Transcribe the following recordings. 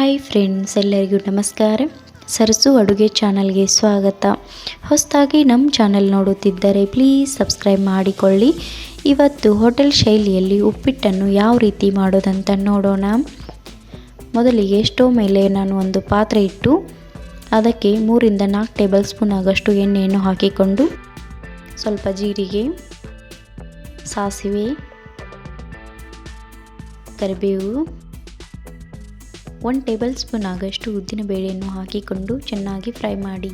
Hi friends ಎಲ್ಲರಿಗೂ ನಮಸ್ಕಾರ. ಸರಸು ಅಡುಗೆ ಚಾನಲ್ಗೆ ಸ್ವಾಗತ. ಹೊಸದಾಗಿ ನಮ್ಮ ಚಾನಲ್ ನೋಡುತ್ತಿದ್ದರೆ ಪ್ಲೀಸ್ ಸಬ್ಸ್ಕ್ರೈಬ್ ಮಾಡಿಕೊಳ್ಳಿ. ಇವತ್ತು ಹೋಟೆಲ್ ಶೈಲಿಯಲ್ಲಿ ಉಪ್ಪಿಟ್ಟನ್ನು ಯಾವ ರೀತಿ ಮಾಡೋದಂತ ನೋಡೋಣ. ಮೊದಲಿಗೆ ಸ್ಟೋವ್ ಮೇಲೆ ನಾನು ಒಂದು ಪಾತ್ರೆ ಇಟ್ಟು, ಅದಕ್ಕೆ ಮೂರಿಂದ ನಾಲ್ಕು ಟೇಬಲ್ ಸ್ಪೂನ್ ಆಗಷ್ಟು ಎಣ್ಣೆಯನ್ನು ಹಾಕಿಕೊಂಡು, ಸ್ವಲ್ಪ ಜೀರಿಗೆ, ಸಾಸಿವೆ, ಕರಿಬೇವು ಒನ್ ಟೇಬಲ್ ಸ್ಪೂನ್ ಆಗಷ್ಟು ಉದ್ದಿನ ಬೇಳೆಯನ್ನು ಹಾಕಿಕೊಂಡು ಚೆನ್ನಾಗಿ ಫ್ರೈ ಮಾಡಿ.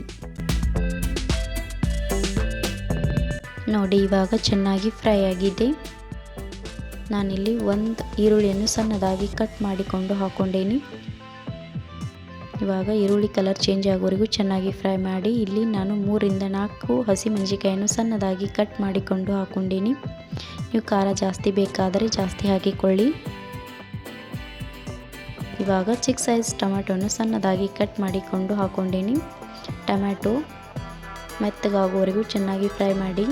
ನೋಡಿ, ಇವಾಗ ಚೆನ್ನಾಗಿ ಫ್ರೈ ಆಗಿದೆ. ನಾನಿಲ್ಲಿ ಒಂದು ಈರುಳ್ಳಿಯನ್ನು ಸಣ್ಣದಾಗಿ ಕಟ್ ಮಾಡಿಕೊಂಡು ಹಾಕ್ಕೊಂಡೇನಿ ಇವಾಗ ಈರುಳ್ಳಿ ಕಲರ್ ಚೇಂಜ್ ಆಗೋವರೆಗೂ ಚೆನ್ನಾಗಿ ಫ್ರೈ ಮಾಡಿ, ಇಲ್ಲಿ ನಾನು ಮೂರಿಂದ ನಾಲ್ಕು ಹಸಿಮೆಣಸಿಕಾಯನ್ನು ಸಣ್ಣದಾಗಿ ಕಟ್ ಮಾಡಿಕೊಂಡು ಹಾಕ್ಕೊಂಡೀನಿ ನೀವು ಖಾರ ಜಾಸ್ತಿ ಬೇಕಾದರೆ ಜಾಸ್ತಿ ಹಾಕಿಕೊಳ್ಳಿ. ಇವಾಗ ಚಿಕ್ಕ ಸೈಜ್ ಟೊಮೆಟೊನ ಸಣ್ಣದಾಗಿ ಕಟ್ ಮಾಡಿಕೊಂಡು ಹಾಕ್ಕೊಂಡೀನಿ. ಟೊಮ್ಯಾಟೊ ಮೆತ್ತಗಾಗುವವರೆಗೂ ಚೆನ್ನಾಗಿ ಫ್ರೈ ಮಾಡಿ,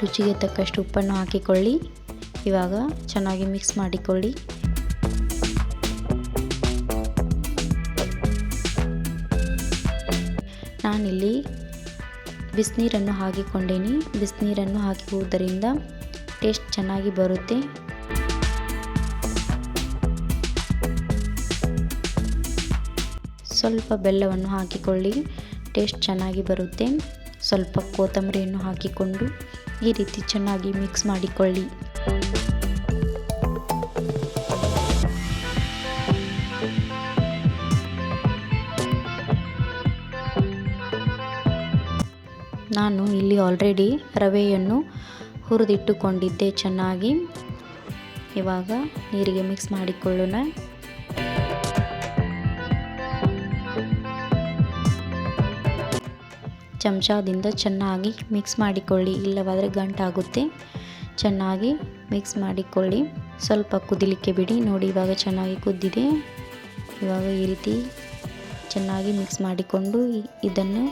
ರುಚಿಗೆ ತಕ್ಕಷ್ಟು ಉಪ್ಪನ್ನು ಹಾಕಿಕೊಳ್ಳಿ. ಇವಾಗ ಚೆನ್ನಾಗಿ ಮಿಕ್ಸ್ ಮಾಡಿಕೊಳ್ಳಿ. ನಾನಿಲ್ಲಿ ಬಿಸಿನೀರನ್ನು ಹಾಕಿಕೊಂಡೇನಿ. ಬಿಸಿನೀರನ್ನು ಹಾಕಿರುವುದರಿಂದ ಟೇಸ್ಟ್ ಚೆನ್ನಾಗಿ ಬರುತ್ತೆ. ಸ್ವಲ್ಪ ಬೆಲ್ಲವನ್ನು ಹಾಕಿಕೊಳ್ಳಿ. ಟೇಸ್ಟ್ ಚೆನ್ನಾಗಿ ಬರುತ್ತೆ. ಸ್ವಲ್ಪ ಕೊತ್ತಂಬರಿಯನ್ನು ಹಾಕಿಕೊಂಡು ಈ ರೀತಿ ಚೆನ್ನಾಗಿ ಮಿಕ್ಸ್ ಮಾಡಿಕೊಳ್ಳಿ. ನಾನು ಇಲ್ಲಿ ಆಲ್ರೆಡಿ ರವೆಯನ್ನು ಹುರಿದಿಟ್ಟುಕೊಂಡಿದ್ದೆ ಚೆನ್ನಾಗಿ. ಇವಾಗ ನೀರಿಗೆ ಮಿಕ್ಸ್ ಮಾಡಿಕೊಳ್ಳೋಣ. ಚಮಚದಿಂದ ಚೆನ್ನಾಗಿ ಮಿಕ್ಸ್ ಮಾಡಿಕೊಳ್ಳಿ. ಇಲ್ಲವಾದರೆ ಗಂಟಾಗುತ್ತೆ ಚೆನ್ನಾಗಿ ಮಿಕ್ಸ್ ಮಾಡಿಕೊಳ್ಳಿ. ಸ್ವಲ್ಪ ಕುದಿಲಿಕ್ಕೆ ಬಿಡಿ. ನೋಡಿ, ಇವಾಗ ಚೆನ್ನಾಗಿ ಕುದ್ದಿದೆ. ಇವಾಗ ಈ ರೀತಿ ಚೆನ್ನಾಗಿ ಮಿಕ್ಸ್ ಮಾಡಿಕೊಂಡು ಇದನ್ನು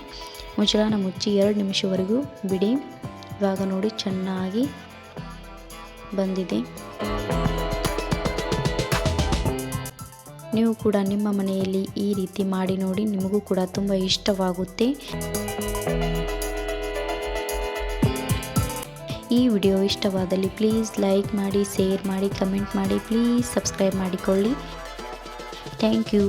ಮುಚ್ಚಳನ ಮುಚ್ಚಿ ಎರಡು ನಿಮಿಷವರೆಗೂ ಬಿಡಿ. ಇವಾಗ ನೋಡಿ, ಚೆನ್ನಾಗಿ ಬಂದಿದೆ. ನೀವು ಕೂಡ ನಿಮ್ಮ ಮನೆಯಲ್ಲಿ ಈ ರೀತಿ ಮಾಡಿ ನೋಡಿ. ನಿಮಗೂ ಕೂಡ ತುಂಬ ಇಷ್ಟವಾಗುತ್ತೆ. ಈ ವಿಡಿಯೋ ಇಷ್ಟವಾದಲ್ಲಿ ಪ್ಲೀಸ್ ಲೈಕ್ ಮಾಡಿ ಶೇರ್ ಮಾಡಿ ಕಮೆಂಟ್ ಮಾಡಿ ಪ್ಲೀಸ್ ಸಬ್ಸ್ಕ್ರೈಬ್ ಮಾಡಿಕೊಳ್ಳಿ. Thank you